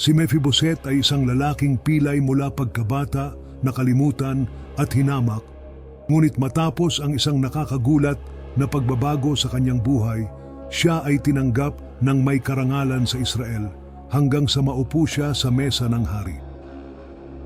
Si Mephiboset ay isang lalaking pilay mula pagkabata, nakalimutan at hinamak, ngunit matapos ang isang nakakagulat na pagbabago sa kanyang buhay, siya ay tinanggap ng may karangalan sa Israel hanggang sa maupo siya sa mesa ng hari.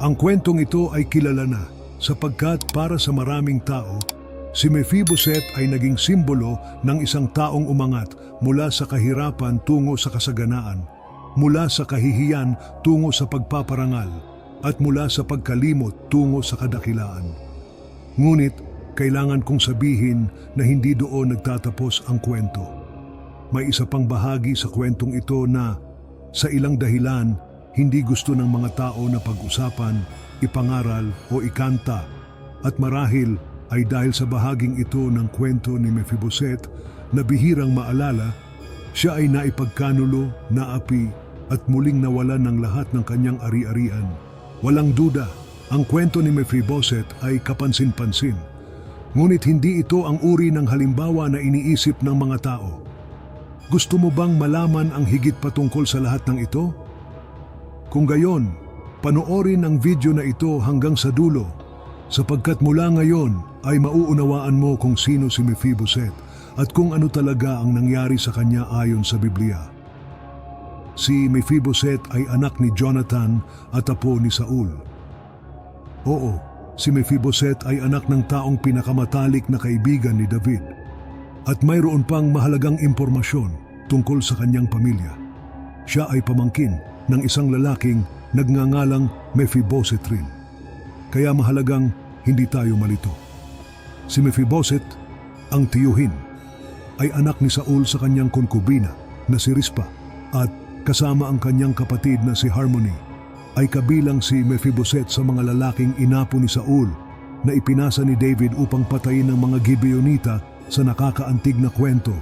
Ang kwentong ito ay kilala na sapagkat para sa maraming tao, si Mephiboset ay naging simbolo ng isang taong umangat mula sa kahirapan tungo sa kasaganaan, mula sa kahihiyan tungo sa pagpaparangal, at mula sa pagkalimot tungo sa kadakilaan. Ngunit kailangan kong sabihin na hindi doon nagtatapos ang kwento. May isa pang bahagi sa kwentong ito na sa ilang dahilan hindi gusto ng mga tao na pag-usapan, ipangaral o ikanta at marahil ay dahil sa bahaging ito ng kwento ni Mephiboset na bihirang maalala, siya ay naipagkanulo, naapi at muling nawalan ng lahat ng kanyang ari-arian. Walang duda, ang kwento ni Mephiboset ay kapansin-pansin. Ngunit hindi ito ang uri ng halimbawa na iniisip ng mga tao. Gusto mo bang malaman ang higit patungkol sa lahat ng ito? Kung gayon, panoorin ang video na ito hanggang sa dulo sapagkat mula ngayon ay mauunawaan mo kung sino si Mephiboset at kung ano talaga ang nangyari sa kanya ayon sa Biblia. Si Mephiboset ay anak ni Jonathan at apo ni Saul. Oo, si Mephiboset ay anak ng taong pinakamatalik na kaibigan ni David. At mayroon pang mahalagang impormasyon tungkol sa kanyang pamilya. Siya ay pamangkin ng isang lalaking nagngangalang Mephiboset rin. Kaya mahalagang hindi tayo malito. Si Mephiboset, ang tiyuhin, ay anak ni Saul sa kanyang konkubina na si Rispa at kasama ang kanyang kapatid na si Harmony ay kabilang si Mephiboset sa mga lalaking inapo ni Saul na ipinasa ni David upang patayin ng mga Gibeonita sa nakakaantig na kwento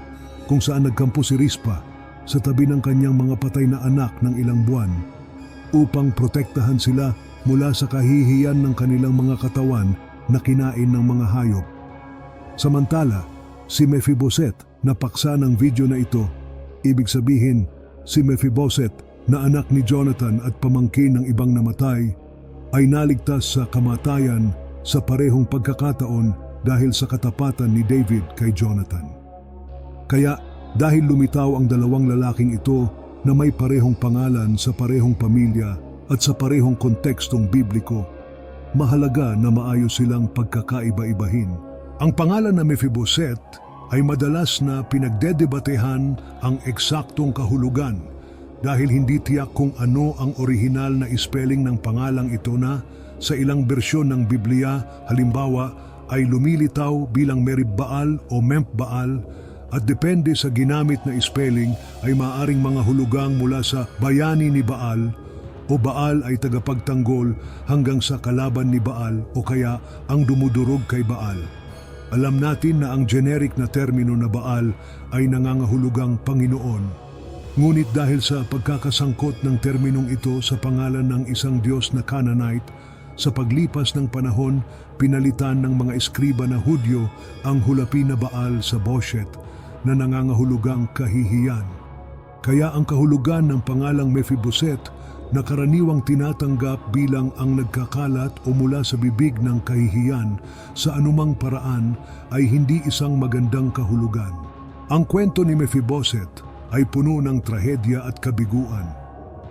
kung saan nagkampo si Rispa sa tabi ng kanyang mga patay na anak ng ilang buwan upang protektahan sila mula sa kahihiyan ng kanilang mga katawan na kinain ng mga hayop. Samantala, si Mephiboset na paksa ng video na ito, ibig sabihin si Mephiboset na anak ni Jonathan at pamangkin ng ibang namatay, ay naligtas sa kamatayan sa parehong pagkakataon dahil sa katapatan ni David kay Jonathan. Kaya dahil lumitaw ang dalawang lalaking ito na may parehong pangalan sa parehong pamilya at sa parehong kontekstong bibliko, mahalaga na maayos silang pagkakaiba-ibahin. Ang pangalan na Mephiboset ay madalas na pinagdedebatehan ang eksaktong kahulugan dahil hindi tiyak kung ano ang orihinal na spelling ng pangalang ito na sa ilang bersyon ng Biblia halimbawa ay lumilitaw bilang Merib Baal o Memp Baal at depende sa ginamit na spelling ay maaring mga hulugang mula sa bayani ni Baal o Baal ay tagapagtanggol hanggang sa kalaban ni Baal o kaya ang dumudurog kay Baal. Alam natin na ang generic na termino na Baal ay nangangahulugang Panginoon. Ngunit dahil sa pagkakasangkot ng terminong ito sa pangalan ng isang Diyos na Canaanite, sa paglipas ng panahon, pinalitan ng mga eskriba na Hudyo ang hulapi na Baal sa Boshet na nangangahulugang kahihiyan. Kaya ang kahulugan ng pangalang Mephiboset na karaniwang tinatanggap bilang ang nagkakalat o mula sa bibig ng kahihiyan sa anumang paraan ay hindi isang magandang kahulugan. Ang kwento ni Mephiboset ay puno ng trahedya at kabiguan.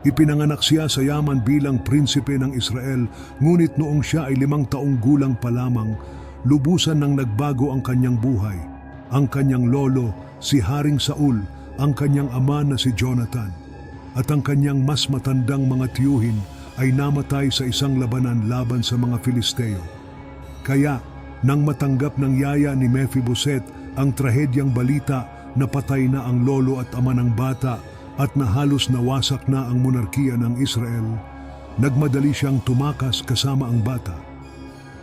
Ipinanganak siya sa yaman bilang prinsipe ng Israel, ngunit noong siya ay limang taong gulang pa lamang, lubusan nang nagbago ang kanyang buhay. Ang kanyang lolo, si Haring Saul, ang kanyang ama na si Jonathan, at ang kanyang mas matandang mga tiyuhin ay namatay sa isang labanan laban sa mga Filisteo. Kaya, nang matanggap ng yaya ni Mephiboset ang trahedyang balita na patay na ang lolo at ama ng bata at na halos nawasak na ang monarkiya ng Israel, nagmadali siyang tumakas kasama ang bata.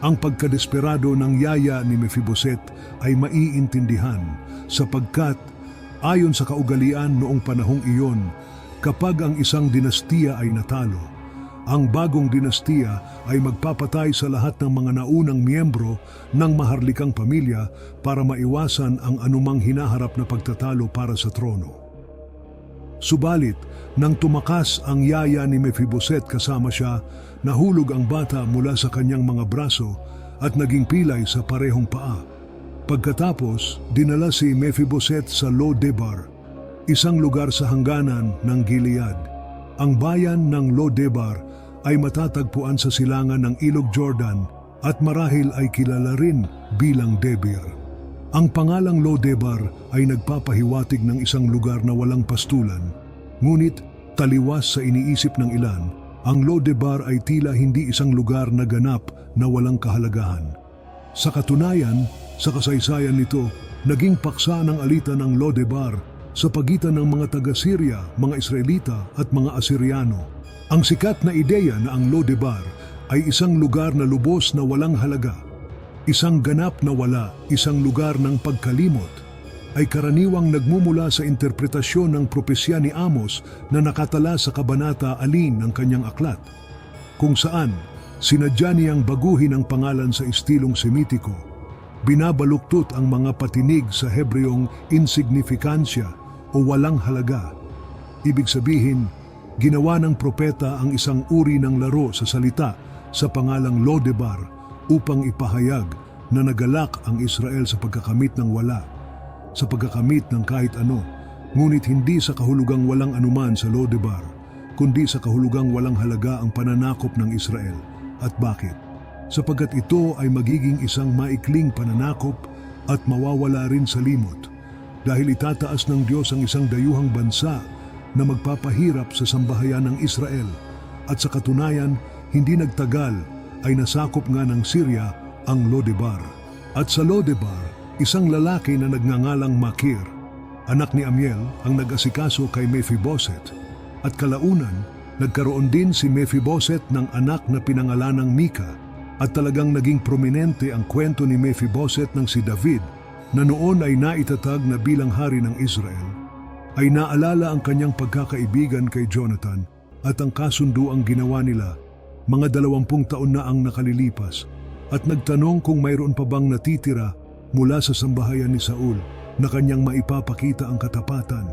Ang pagkadesperado ng yaya ni Mephiboset ay maiintindihan sapagkat ayon sa kaugalian noong panahong iyon, kapag ang isang dinastiya ay natalo, ang bagong dinastiya ay magpapatay sa lahat ng mga naunang miyembro ng maharlikang pamilya para maiwasan ang anumang hinaharap na pagtatalo para sa trono. Subalit, nang tumakas ang yaya ni Mephiboset kasama siya, nahulog ang bata mula sa kanyang mga braso at naging pilay sa parehong paa. Pagkatapos, dinala si Mephiboset sa Lodebar, isang lugar sa hangganan ng Gilead. Ang bayan ng Lodebar ay matatagpuan sa silangan ng Ilog Jordan at marahil ay kilala rin bilang Debir. Ang pangalang Lodebar ay nagpapahiwatig ng isang lugar na walang pastulan, ngunit taliwas sa iniisip ng ilan, ang Lodebar ay tila hindi isang lugar na ganap na walang kahalagahan. Sa katunayan, sa kasaysayan nito, naging paksa ng alitan ng Lodebar sa pagitan ng mga taga-Syria, mga Israelita at mga Asiryano. Ang sikat na ideya na ang Lodebar ay isang lugar na lubos na walang halaga, isang ganap na wala, isang lugar ng pagkalimot, ay karaniwang nagmumula sa interpretasyon ng propesya ni Amos na nakatala sa kabanata alin ng kanyang aklat, kung saan sinadya niyang baguhin ang pangalan sa estilong semitiko, binabaluktot ang mga patinig sa Hebreong insignificansya o walang halaga. Ibig sabihin, ginawa ng propeta ang isang uri ng laro sa salita sa pangalang Lodebar upang ipahayag na nagalak ang Israel sa pagkakamit ng wala, sa pagkakamit ng kahit ano, ngunit hindi sa kahulugang walang anuman sa Lodebar, kundi sa kahulugang walang halaga ang pananakop ng Israel. At bakit? Sapagkat ito ay magiging isang maikling pananakop at mawawala rin sa limot dahil itataas ng Diyos ang isang dayuhang bansa na magpapahirap sa sambahayan ng Israel at sa katunayan hindi nagtagal ay nasakop nga ng Syria ang Lodebar. At sa Lodebar, isang lalaki na nagngangalang Makir, anak ni Amiel ang nag-asikaso kay Mephiboset. At kalaunan, nagkaroon din si Mephiboset ng anak na pinangalanang Mika at talagang naging prominente ang kwento ni Mephiboset ng si David na noon ay naitatag na bilang hari ng Israel ay naalala ang kanyang pagkakaibigan kay Jonathan at ang kasunduang ginawa nila mga dalawampung taon na ang nakalilipas at nagtanong kung mayroon pa bang natitira mula sa sambahayan ni Saul na kanyang maipapakita ang katapatan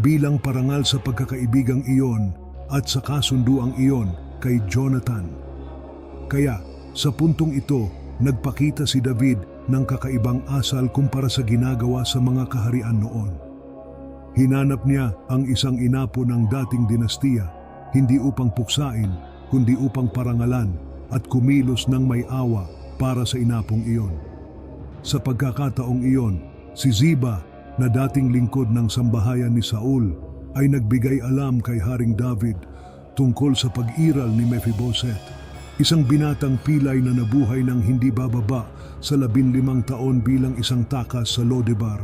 bilang parangal sa pagkakaibigang iyon at sa kasunduang iyon kay Jonathan. Kaya sa puntong ito, nagpakita si David ng kakaibang asal kumpara sa ginagawa sa mga kaharian noon. Hinanap niya ang isang inapo ng dating dinastiya, hindi upang puksain, kundi upang parangalan at kumilos ng may awa para sa inapong iyon. Sa pagkakataong iyon, si Ziba na dating lingkod ng sambahayan ni Saul ay nagbigay alam kay Haring David tungkol sa pag-iral ni Mephiboset, isang binatang pilay na nabuhay ng hindi bababa sa labinlimang taon bilang isang takas sa Lodebar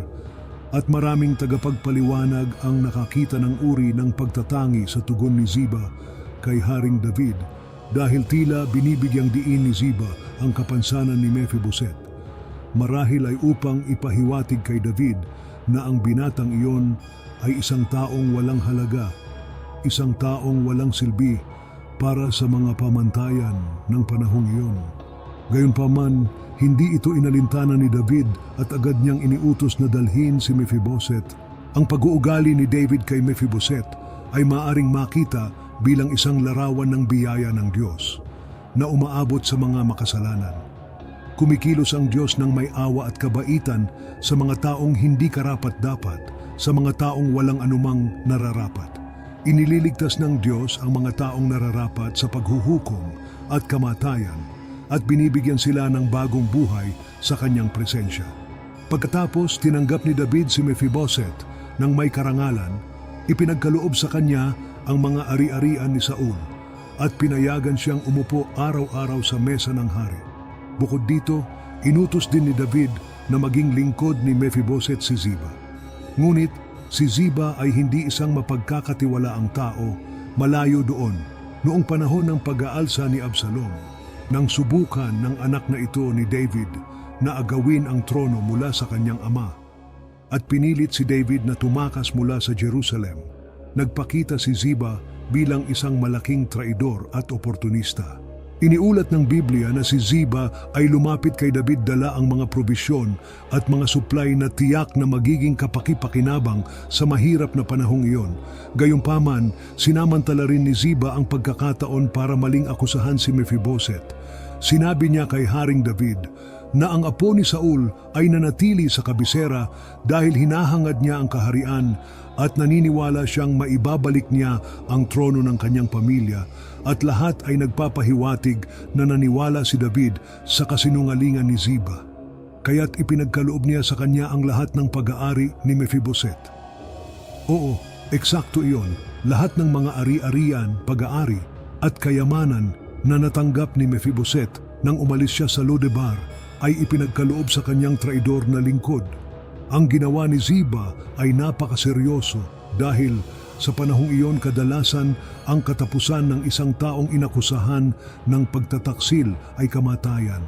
at maraming tagapagpaliwanag ang nakakita ng uri ng pagtatangi sa tugon ni Ziba kay Haring David dahil tila binibigyang diin ni Ziba ang kapansanan ni Mephiboset. Marahil ay upang ipahiwatig kay David na ang binatang iyon ay isang taong walang halaga, isang taong walang silbi para sa mga pamantayan ng panahong iyon. Gayunpaman, hindi ito inalintana ni David at agad niyang iniutos na dalhin si Mephiboset. Ang pag-uugali ni David kay Mephiboset ay maaring makita bilang isang larawan ng biyaya ng Diyos na umaabot sa mga makasalanan. Kumikilos ang Diyos ng may awa at kabaitan sa mga taong hindi karapat-dapat, sa mga taong walang anumang nararapat. Inililigtas ng Diyos ang mga taong nararapat sa paghuhukom at kamatayan at binibigyan sila ng bagong buhay sa kanyang presensya. Pagkatapos tinanggap ni David si Mephiboset ng may karangalan, ipinagkaloob sa kanya ang mga ari-arian ni Saul at pinayagan siyang umupo araw-araw sa mesa ng hari. Bukod dito, inutos din ni David na maging lingkod ni Mephiboset si Ziba. Ngunit si Ziba ay hindi isang mapagkakatiwalaang tao, malayo doon noong panahon ng pag-aalsa ni Absalom, nang subukan ng anak na ito ni David na agawin ang trono mula sa kanyang ama. At pinilit si David na tumakas mula sa Jerusalem nagpakita si Ziba bilang isang malaking traidor at oportunista. Iniulat ng Biblia na si Ziba ay lumapit kay David dala ang mga probisyon at mga supply na tiyak na magiging kapaki-pakinabang sa mahirap na panahong iyon. Gayunpaman, sinamantala rin ni Ziba ang pagkakataon para maling akusahan si Mephiboset. Sinabi niya kay Haring David na ang apo ni Saul ay nanatili sa kabisera dahil hinahangad niya ang kaharian at naniniwala siyang maibabalik niya ang trono ng kanyang pamilya at lahat ay nagpapahiwatig na naniwala si David sa kasinungalingan ni Ziba. Kaya't ipinagkaloob niya sa kanya ang lahat ng pag-aari ni Mephiboset. Oo, eksakto iyon. Lahat ng mga ari-arian, pag-aari at kayamanan na natanggap ni Mephiboset nang umalis siya sa Lodebar ay ipinagkaloob sa kanyang traidor na lingkod. Ang ginawa ni Ziba ay napakaseryoso dahil sa panahong iyon kadalasan ang katapusan ng isang taong inakusahan ng pagtataksil ay kamatayan.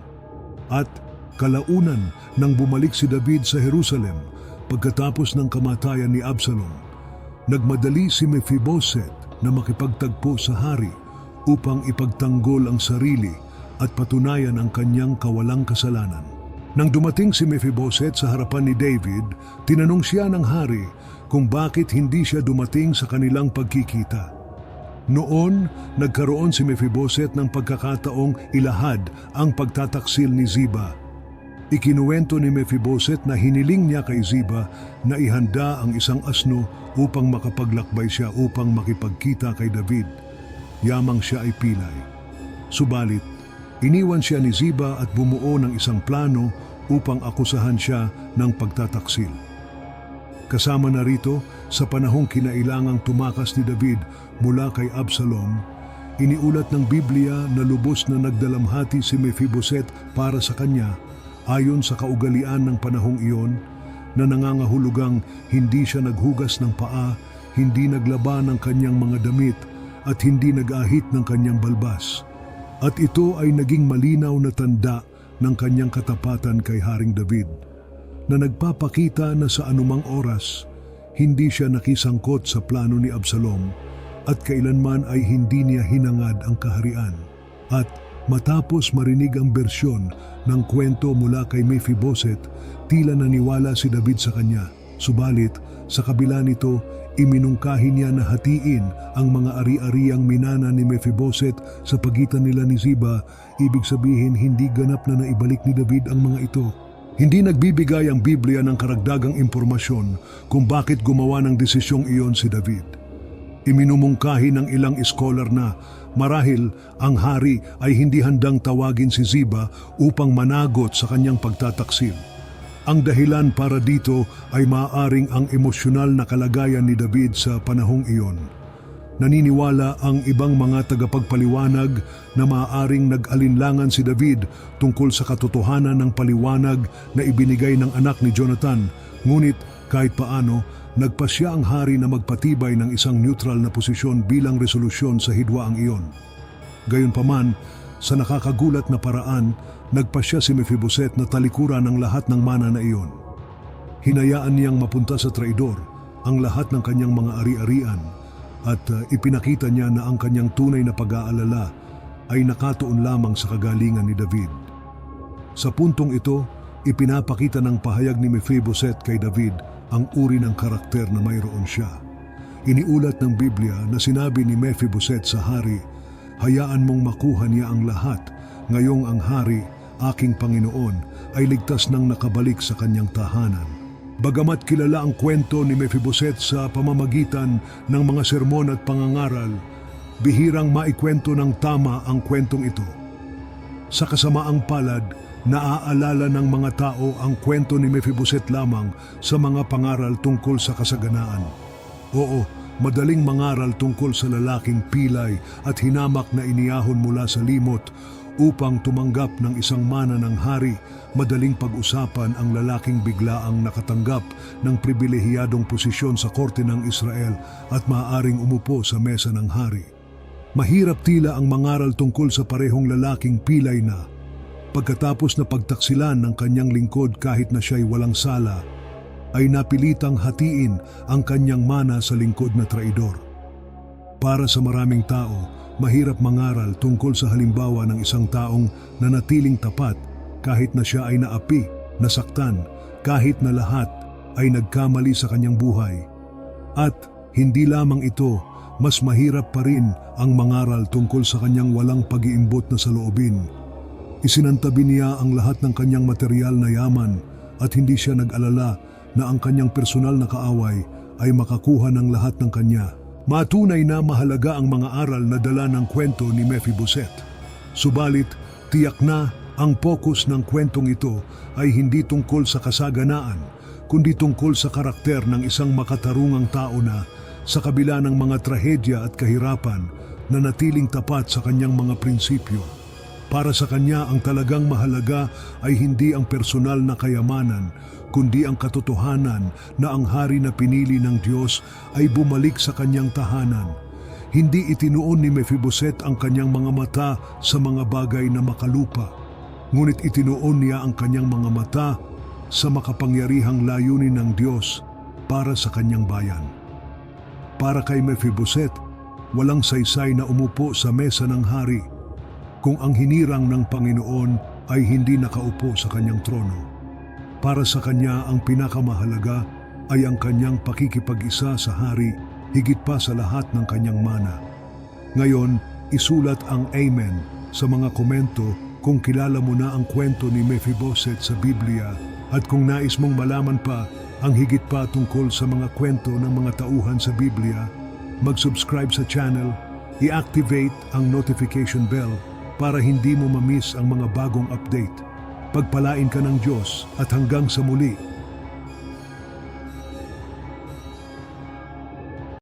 At kalaunan nang bumalik si David sa Jerusalem pagkatapos ng kamatayan ni Absalom, nagmadali si Mephiboset na makipagtagpo sa hari upang ipagtanggol ang sarili at patunayan ang kanyang kawalang kasalanan. Nang dumating si Mephiboset sa harapan ni David, tinanong siya ng hari kung bakit hindi siya dumating sa kanilang pagkikita. Noon, nagkaroon si Mephiboset ng pagkakataong ilahad ang pagtataksil ni Ziba. Ikinuwento ni Mephiboset na hiniling niya kay Ziba na ihanda ang isang asno upang makapaglakbay siya upang makipagkita kay David. Yamang siya ay pilay. Subalit, iniwan siya ni Ziba at bumuo ng isang plano upang akusahan siya ng pagtataksil. Kasama na rito, sa panahong kinailangang tumakas ni David mula kay Absalom, iniulat ng Biblia na lubos na nagdalamhati si Mephiboset para sa kanya ayon sa kaugalian ng panahong iyon na nangangahulugang hindi siya naghugas ng paa, hindi naglaba ng kanyang mga damit at hindi nag-ahit ng kanyang balbas. At ito ay naging malinaw na tanda ng kanyang katapatan kay Haring David na nagpapakita na sa anumang oras, hindi siya nakisangkot sa plano ni Absalom at kailanman ay hindi niya hinangad ang kaharian. At matapos marinig ang bersyon ng kwento mula kay Mephiboset, tila naniwala si David sa kanya. Subalit, sa kabila nito, iminungkahi niya na hatiin ang mga ari-ariang minana ni Mephiboset sa pagitan nila ni Ziba, ibig sabihin hindi ganap na naibalik ni David ang mga ito. Hindi nagbibigay ang Biblia ng karagdagang impormasyon kung bakit gumawa ng desisyong iyon si David. Iminumungkahi ng ilang iskolar na marahil ang hari ay hindi handang tawagin si Ziba upang managot sa kanyang pagtataksil. Ang dahilan para dito ay maaaring ang emosyonal na kalagayan ni David sa panahong iyon. Naniniwala ang ibang mga tagapagpaliwanag na maaaring nag-alinlangan si David tungkol sa katotohanan ng paliwanag na ibinigay ng anak ni Jonathan, ngunit kahit paano, nagpasya ang hari na magpatibay ng isang neutral na posisyon bilang resolusyon sa hidwaang iyon. Gayunpaman, sa nakakagulat na paraan, nagpasya si Mephiboset na talikuran ang lahat ng mana na iyon. Hinayaan niyang mapunta sa traidor ang lahat ng kanyang mga ari-arian at uh, ipinakita niya na ang kanyang tunay na pag-aalala ay nakatuon lamang sa kagalingan ni David. Sa puntong ito, ipinapakita ng pahayag ni Mephiboset kay David ang uri ng karakter na mayroon siya. Iniulat ng Biblia na sinabi ni Mephiboset sa hari, Hayaan mong makuha niya ang lahat, ngayong ang hari, aking Panginoon, ay ligtas nang nakabalik sa kanyang tahanan. Bagamat kilala ang kwento ni Mephiboset sa pamamagitan ng mga sermon at pangangaral, bihirang maikwento ng tama ang kwentong ito. Sa kasamaang palad, naaalala ng mga tao ang kwento ni Mephiboset lamang sa mga pangaral tungkol sa kasaganaan. Oo, madaling mangaral tungkol sa lalaking pilay at hinamak na iniyahon mula sa limot upang tumanggap ng isang mana ng hari, madaling pag-usapan ang lalaking biglaang nakatanggap ng pribilehiyadong posisyon sa korte ng Israel at maaaring umupo sa mesa ng hari. Mahirap tila ang mangaral tungkol sa parehong lalaking pilay na pagkatapos na pagtaksilan ng kanyang lingkod kahit na siya'y walang sala, ay napilitang hatiin ang kanyang mana sa lingkod na traidor. Para sa maraming tao, mahirap mangaral tungkol sa halimbawa ng isang taong nanatiling tapat kahit na siya ay naapi, nasaktan, kahit na lahat ay nagkamali sa kanyang buhay. At hindi lamang ito, mas mahirap pa rin ang mangaral tungkol sa kanyang walang pag-iimbot na saloobin. Isinantabi niya ang lahat ng kanyang material na yaman at hindi siya nag-alala na ang kanyang personal na kaaway ay makakuha ng lahat ng kanya. Matunay na mahalaga ang mga aral na dala ng kwento ni Mephiboset. Subalit, tiyak na ang focus ng kwentong ito ay hindi tungkol sa kasaganaan, kundi tungkol sa karakter ng isang makatarungang tao na sa kabila ng mga trahedya at kahirapan na natiling tapat sa kanyang mga prinsipyo. Para sa kanya ang talagang mahalaga ay hindi ang personal na kayamanan, kundi ang katotohanan na ang hari na pinili ng Diyos ay bumalik sa kanyang tahanan. Hindi itinuon ni Mephiboset ang kanyang mga mata sa mga bagay na makalupa, ngunit itinuon niya ang kanyang mga mata sa makapangyarihang layunin ng Diyos para sa kanyang bayan. Para kay Mephiboset, walang saysay na umupo sa mesa ng hari kung ang hinirang ng Panginoon ay hindi nakaupo sa kanyang trono. Para sa kanya ang pinakamahalaga ay ang kanyang pakikipag-isa sa hari higit pa sa lahat ng kanyang mana. Ngayon, isulat ang Amen sa mga komento kung kilala mo na ang kwento ni Mephiboset sa Biblia at kung nais mong malaman pa ang higit pa tungkol sa mga kwento ng mga tauhan sa Biblia, mag-subscribe sa channel, i-activate ang notification bell para hindi mo mamiss ang mga bagong update. Pagpalain ka ng Diyos at hanggang sa muli,